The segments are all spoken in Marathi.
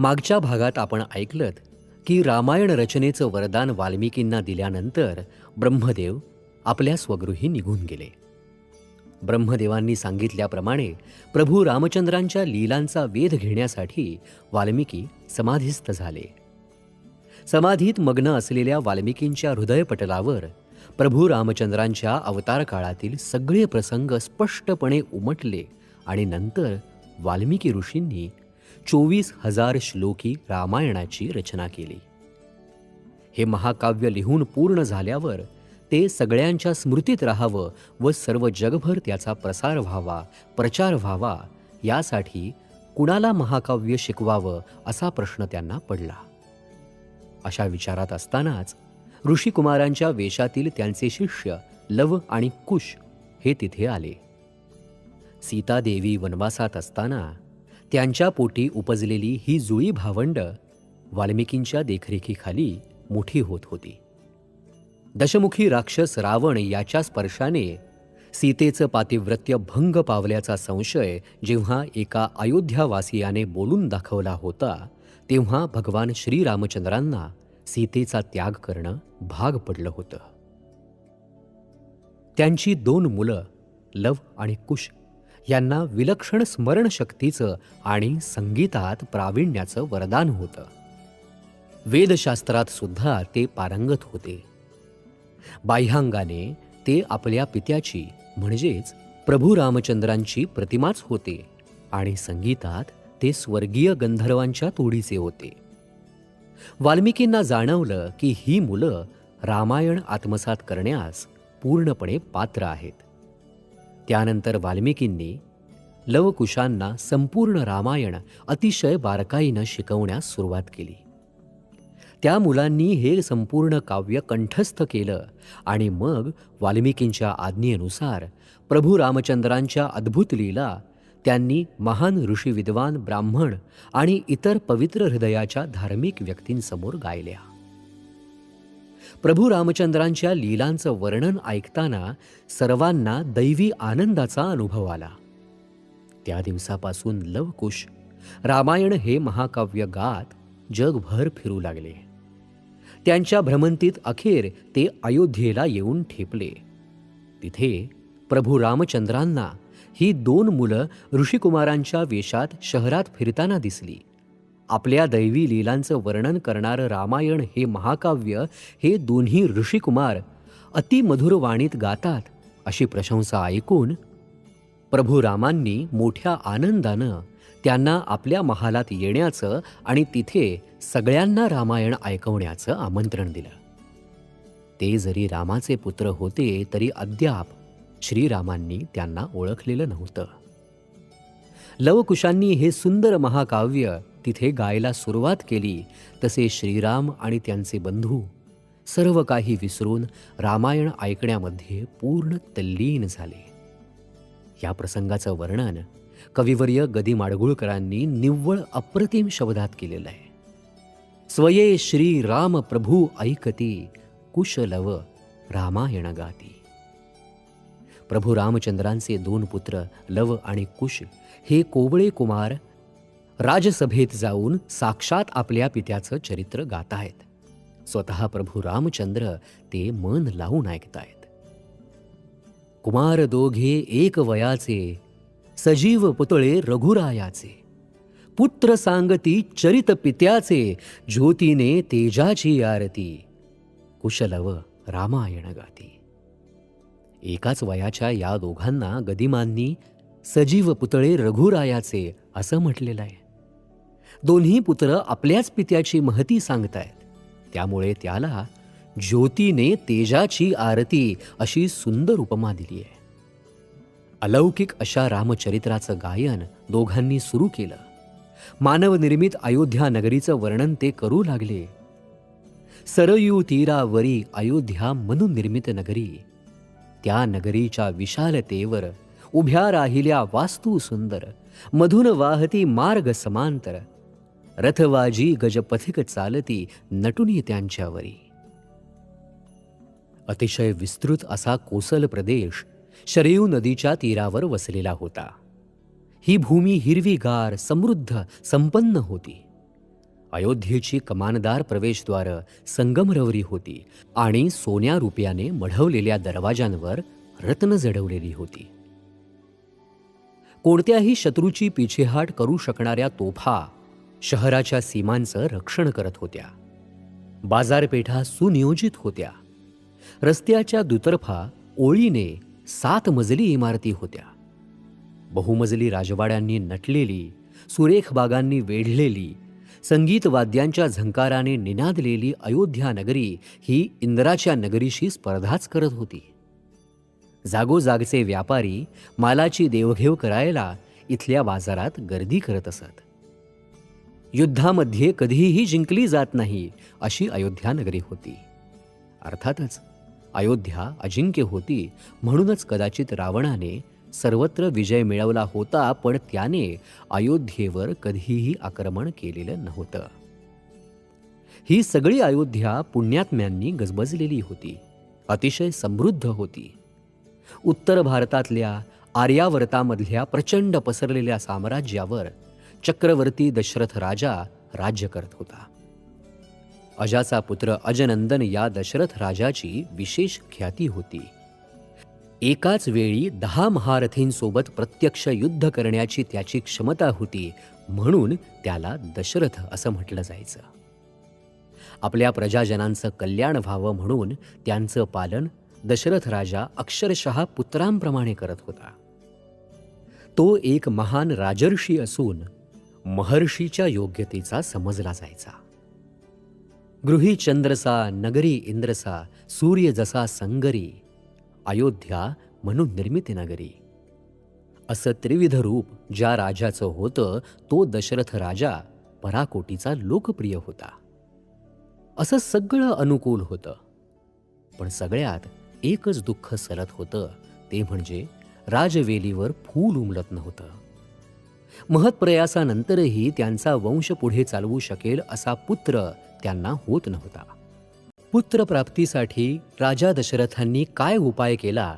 मागच्या भागात आपण ऐकलत की रामायण रचनेचं वरदान वाल्मिकींना दिल्यानंतर ब्रह्मदेव आपल्या स्वगृही निघून गेले. ब्रह्मदेवांनी सांगितल्याप्रमाणे प्रभू रामचंद्रांच्या लीलांचा वेध घेण्यासाठी वाल्मिकी समाधीस्थ झाले. समाधीत मग्न असलेल्या वाल्मिकींच्या हृदयपटलावर प्रभू रामचंद्रांच्या अवतार काळातील सगळे प्रसंग स्पष्टपणे उमटले आणि नंतर वाल्मिकी ऋषींनी चोवीस हजार श्लोकी रामायणाची रचना केली. हे महाकाव्य लिहून पूर्ण झाल्यावर ते सगळ्यांच्या स्मृतीत राहावं व सर्व जगभर त्याचा प्रसार व्हावा प्रचार व्हावा यासाठी कुणाला महाकाव्य शिकवावं असा प्रश्न त्यांना पडला. अशा विचारात असतानाच ऋषिकुमारांच्या वेशातील त्यांचे शिष्य लव आणि कुश हे तिथे आले. सीतादेवी वनवासात असताना त्यांच्या पोटी उपजलेली ही जुळी भावंड वाल्मिकींच्या देखरेखीखाली मोठी होत होती. दशमुखी राक्षस रावण याच्या स्पर्शाने सीतेचं पातिव्रत्य भंग पावल्याचा संशय जेव्हा एका अयोध्यावासियाने बोलून दाखवला होता तेव्हा भगवान श्रीरामचंद्रांना सीतेचा त्याग करणं भाग पडलं होतं. त्यांची दोन मुलं लव आणि कुश यांना विलक्षण स्मरणशक्तीचं आणि संगीतात प्रावीण्याचं वरदान होतं. वेदशास्त्रात सुद्धा ते पारंगत होते. बाह्यांगाने ते आपल्या पित्याची म्हणजेच प्रभू रामचंद्रांची प्रतिमाच होते आणि संगीतात ते स्वर्गीय गंधर्वांच्या तोडीचे होते. वाल्मिकींना जाणवलं की ही मुलं रामायण आत्मसात करण्यास पूर्णपणे पात्र आहेत. त्यानंतर वाल्मिकींनी लवकुशांना संपूर्ण रामायण अतिशय बारकाईनं शिकवण्यास सुरुवात केली. त्या मुलांनी हे संपूर्ण काव्य कंठस्थ केलं आणि मग वाल्मिकींच्या आज्ञेनुसार प्रभू रामचंद्रांच्या अद्भुत लीला त्यांनी महान ऋषी विद्वान ब्राह्मण आणि इतर पवित्र हृदयाच्या धार्मिक व्यक्तींसमोर गायल्या. प्रभू रामचंद्रांच्या लीलांचं वर्णन ऐकताना सर्वांना दैवी आनंदाचा अनुभव आला. त्या दिवसापासून लवकुश रामायण हे महाकाव्य गात जगभर फिरू लागले. त्यांच्या भ्रमंतीत अखेर ते अयोध्येला येऊन ठेपले. तिथे प्रभू रामचंद्रांना ही दोन मुलं ऋषिकुमारांच्या वेशात शहरात फिरताना दिसली. आपल्या दैवी लीलांचं वर्णन करणारं रामायण हे महाकाव्य हे दोन्ही ऋषिकुमार अतिमधुर वाणीत गातात अशी प्रशंसा ऐकून प्रभू रामांनी मोठ्या आनंदानं त्यांना आपल्या महालात येण्याचं आणि तिथे सगळ्यांना रामायण ऐकवण्याचं आमंत्रण दिलं. ते जरी रामाचे पुत्र होते तरी अद्याप श्रीरामांनी त्यांना ओळखलेलं नव्हतं. लवकुशांनी हे सुंदर महाकाव्य तिथे गायला सुरुवात केली तसे श्रीराम आणि त्यांचे बंधू. सर्व काही विसरून रामायण ऐकण्यामध्ये पूर्ण तल्लीन झाले. या प्रसंगाचं वर्णन कविवर्य गदी माडगुळकरांनी निव्वळ अप्रतिम शब्दात केलेलं आहे. स्वये श्री राम प्रभू ऐकती कुशलव रामायण गाती प्रभू रामचंद्रांचे दोन पुत्र लव आणि कुश हे कोवळे कुमार राजसभेत जाऊन साक्षात आपल्या पित्याचं चरित्र गातायत स्वतः प्रभू रामचंद्र ते मन लावून ऐकतायत. कुमार दोघे एक वयाचे सजीव पुतळे रघुरायाचे पुत्र सांगती चरित पित्याचे ज्योतीने तेजाची आरती कुशलव रामायण गाती. एकाच वयाच्या या दोघांना गदिमांनी सजीव पुतळे रघुरायाचे असं म्हटलेलं आहे. दोन्ही पुत्र आपल्याच पित्याची महती सांगतायत. त्यामुळे त्याला ज्योतीने तेजाची आरती अशी सुंदर उपमा दिली आहे. अलौकिक अशा रामचरित्राचं गायन दोघांनी सुरू केलं. मानवनिर्मित अयोध्या नगरीचं वर्णन ते करू लागले. सरयू तीरावरी अयोध्या मनुनिर्मित नगरी. त्या नगरीच्या विशालतेवर उभ्या राहिल्या वास्तू सुंदर मधून वाहती मार्ग समांतर रथवाजी गजपथिक चालती नटुनी त्यांच्यावरी अतिशय विस्तृत असा कोसल प्रदेश शरयू नदीच्या तीरावर वसलेला होता. ही भूमी हिरवीगार समृद्ध संपन्न होती. अयोध्येची कमानदार प्रवेशद्वारं संगमरवरी होती आणि सोन्या रुपयाने मढवलेल्या दरवाजांवर रत्न जडवलेली होती. कोणत्याही शत्रूची पिछेहाट करू शकणाऱ्या तोफा शहराच्या सीमांचं रक्षण करत होत्या. बाजारपेठा सुनियोजित होत्या. रस्त्याच्या दुतर्फा ओळीने सात मजली इमारती होत्या. बहुमजली राजवाड्यांनी नटलेली सुरेख बागांनी वेढलेली संगीत वाद्यांच्या झंकाराने निनादलेली अयोध्या नगरी ही इंद्राच्या नगरीशी स्पर्धाच करत होती. जागोजागचे व्यापारी मालाची देवघेव करायला इथल्या बाजारात गर्दी करत असत. युद्धामध्ये कधीही जिंकली जात नाही अशी अयोध्या नगरी होती. अर्थातच अयोध्या अजिंक्य होती म्हणूनच कदाचित रावणाने सर्वत्र विजय मिळवला होता पण त्याने अयोध्येवर कधीही आक्रमण केलेलं नव्हतं. ही सगळी अयोध्या पुण्यात्म्यांनी गजबजलेली होती अतिशय समृद्ध होती. उत्तर भारतातल्या आर्यावर्तामधल्या प्रचंड पसरलेल्या साम्राज्यावर चक्रवर्ती दशरथ राजा राज्य करत होता. अजाचा पुत्र अजनंदन या दशरथ राजाची विशेष ख्याती होती. एकाच वेळी दहा महारथींसोबत प्रत्यक्ष युद्ध करण्याची त्याची क्षमता होती म्हणून त्याला दशरथ असं म्हटलं जायचं. आपल्या प्रजाजनांचं कल्याण व्हावं म्हणून त्यांचं पालन दशरथ राजा अक्षरशः पुत्रांप्रमाणे करत होता. तो एक महान राजर्षी असून महर्षीच्या योग्यतेचा समजला जायचा. गृही चंद्रसा नगरी इंद्रसा सूर्य जसा संगरी अयोध्या म्हणून निर्मिती नगरी. असं त्रिविध रूप ज्या राजाचं होतं तो दशरथ राजा पराकोटीचा लोकप्रिय होता. असं सगळं अनुकूल होतं. पण सगळ्यात एकच दुःख सरत होतं ते म्हणजे राजवेलीवर फूल उमलत नव्हतं. महत्प्रयासानंतरही त्यांचा वंश पुढे चालवू शकेल असा पुत्र त्यांना होत नव्हता. पुत्रप्राप्तीसाठी राजा दशरथांनी काय उपाय केला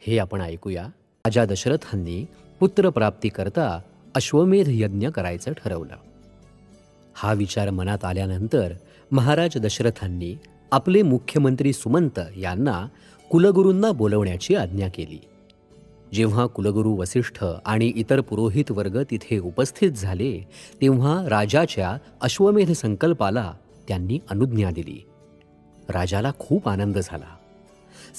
हे आपण ऐकूया. राजा दशरथांनी पुत्रप्राप्तीकरता अश्वमेध यज्ञ करायचं ठरवलं. हा विचार मनात आल्यानंतर महाराज दशरथांनी आपले मुख्यमंत्री सुमंत यांना कुलगुरूंना बोलवण्याची आज्ञा केली. जेव्हा कुलगुरू वसिष्ठ आणि इतर पुरोहित वर्ग तिथे उपस्थित झाले तेव्हा राजाच्या अश्वमेध संकल्पाला त्यांनी अनुज्ञा दिली. राजाला खूप आनंद झाला.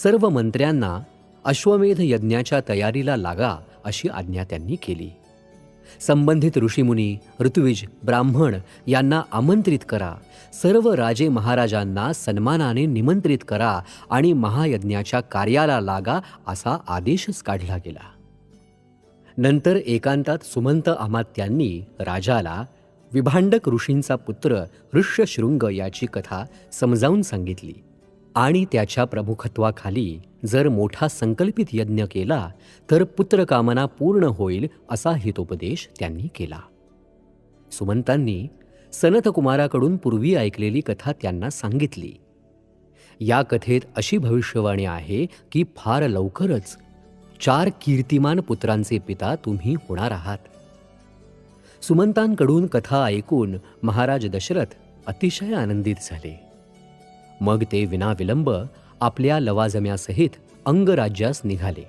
सर्व मंत्र्यांना अश्वमेध यज्ञाच्या तयारीला लागा अशी आज्ञा त्यांनी केली. संबंधित ऋषीमुनी ऋत्विज ब्राह्मण यांना आमंत्रित करा. सर्व राजे महाराजांना सन्मानाने निमंत्रित करा आणि महायज्ञाच्या कार्याला लागा असा आदेशच काढला गेला. नंतर एकांतात सुमंत अमात्यांनी राजाला विभांडक ऋषींचा पुत्र ऋष्यशृंग याची कथा समजावून सांगितली. आणि त्याच्या प्रमुखत्वाखाली जर मोठा संकल्पित यज्ञ केला तर पुत्रकामना पूर्ण होईल असा हितोपदेश त्यांनी केला. सुमंतांनी सनतकुमाराकडून पूर्वी ऐकलेली कथा त्यांना सांगितली. या कथेत अशी भविष्यवाणी आहे की फार लवकरच चार कीर्तिमान पुत्रांचे पिता तुम्ही होणार आहात. सुमंतांकडून कथा ऐकून महाराज दशरथ अतिशय आनंदित झाले. मग ते विनाविलंब आपल्या लवाजम्यासहित अंगराज्यास निघाले.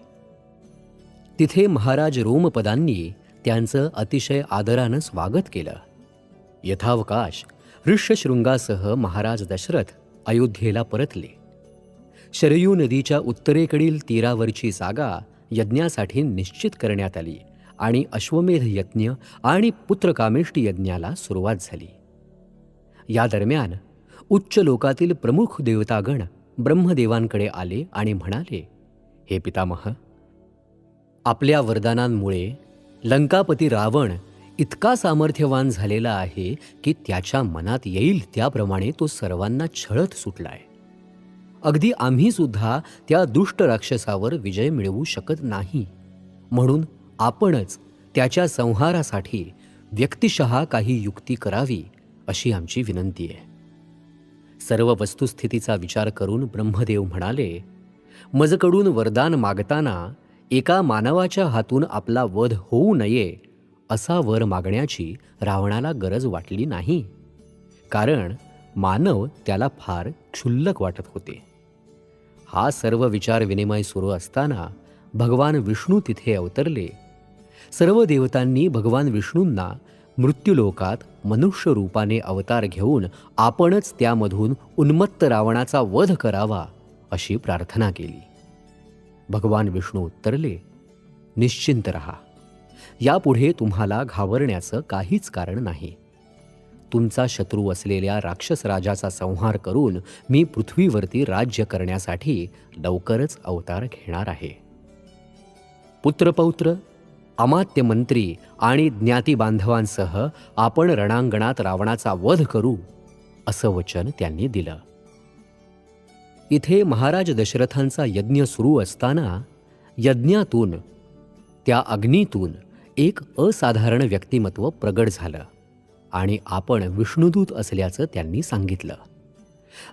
तिथे महाराज रोमपदांनी त्यांचं अतिशय आदरानं स्वागत केलं. यथावकाश ऋष्यशृंगासह महाराज दशरथ अयोध्येला परतले. शरयू नदीच्या उत्तरेकडील तीरावरची जागा यज्ञासाठी निश्चित करण्यात आली आणि अश्वमेध यज्ञ आणि पुत्रकामेष्टी यज्ञाला सुरुवात झाली. या दरम्यान उच्च लोकातील प्रमुख देवतागण ब्रह्मदेवांकडे आले आणि म्हणाले हे पितामह आपल्या वरदानांमुळे लंकापती रावण इतका सामर्थ्यवान झालेला आहे की त्याच्या मनात येईल त्याप्रमाणे तो सर्वांना छळत सुटलाय. अगदी आम्ही सुद्धा त्या दुष्ट राक्षसावर विजय मिळवू शकत नाही. म्हणून आपणच त्याच्या संहारासाठी व्यक्तिशः काही युक्ती करावी अशी आमची विनंती आहे. सर्व वस्तुस्थितीचा विचार करून ब्रह्मदेव म्हणाले मजकडून वरदान मागताना एका मानवाच्या हातून आपला वध होऊ नये असा वर मागण्याची रावणाला गरज वाटली नाही. कारण मानव त्याला फार क्षुल्लक वाटत होते. हा सर्व विचार विनिमय सुरू असताना भगवान विष्णू तिथे अवतरले. सर्व देवतांनी भगवान विष्णूंना मृत्यूलोकात मनुष्य रूपाने अवतार घेऊन आपणच त्यामधून उन्मत्त रावणाचा वध करावा अशी प्रार्थना केली. भगवान विष्णू उत्तरले निश्चिंत रहा. यापुढे तुम्हाला घाबरण्याचं काहीच कारण नाही. तुमचा शत्रू असलेल्या राक्षस राजाचा संहार करून मी पृथ्वीवरती राज्य करण्यासाठी लवकरच अवतार घेणार आहे. पुत्रपौत्र अमात्य मंत्री आणि ज्ञाती बांधवांसह आपण रणांगणात रावणाचा वध करू असं वचन त्यांनी दिलं. इथे महाराज दशरथांचा यज्ञ सुरू असताना यज्ञातून त्या अग्नीतून एक असाधारण व्यक्तिमत्व प्रगट झालं आणि आपण विष्णुदूत असल्याचं त्यांनी सांगितलं.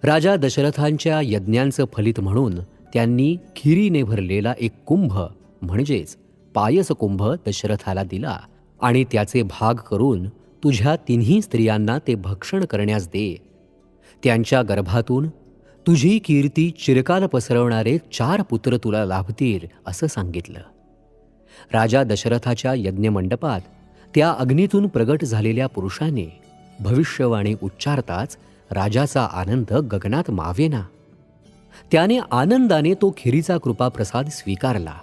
राजा दशरथांच्या यज्ञांचं फलित म्हणून त्यांनी खिरीने भरलेला एक कुंभ म्हणजेच पायस कुंभ दशरथाला दिला आणि त्याचे भाग करून तुझ्या तिन्ही स्त्रियांना ते भक्षण करण्यास दे. त्यांच्या गर्भातून तुझी कीर्ती चिरकाल पसरवणारे चार पुत्र तुला लाभतील असं सांगितलं. राजा दशरथाच्या यज्ञमंडपात त्या अग्नीतून प्रगट झालेल्या पुरुषाने भविष्यवाणी उच्चारताच राजाचा आनंद गगनात मावेना. त्याने आनंदाने तो खिरीचा कृपाप्रसाद स्वीकारला.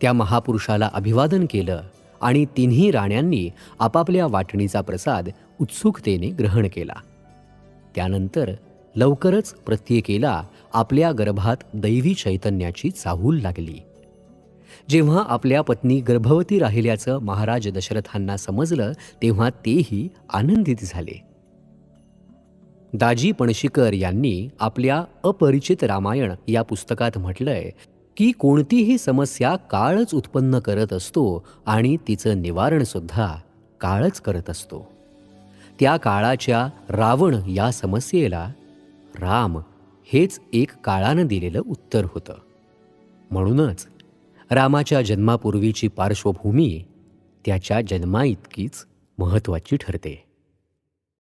त्या महापुरुषाला अभिवादन केलं आणि तिन्ही राण्यांनी आपापल्या वाटणीचा प्रसाद उत्सुकतेने ग्रहण केला. त्यानंतर लवकरच प्रत्येकेला आपल्या गर्भात दैवी चैतन्याची चाहूल लागली. जेव्हा आपल्या पत्नी गर्भवती राहिल्याचं महाराज दशरथांना समजलं तेव्हा तेही आनंदित झाले. दाजी पणशीकर यांनी आपल्या अपरिचित रामायण या पुस्तकात म्हटलंय की कोणतीही समस्या काळच उत्पन्न करत असतो आणि तिचं निवारणसुद्धा काळच करत असतो. त्या काळाच्या रावण या समस्येला राम हेच एक काळानं दिलेलं उत्तर होतं. म्हणूनच रामाच्या जन्मापूर्वीची पार्श्वभूमी त्याच्या जन्माइतकीच महत्त्वाची ठरते.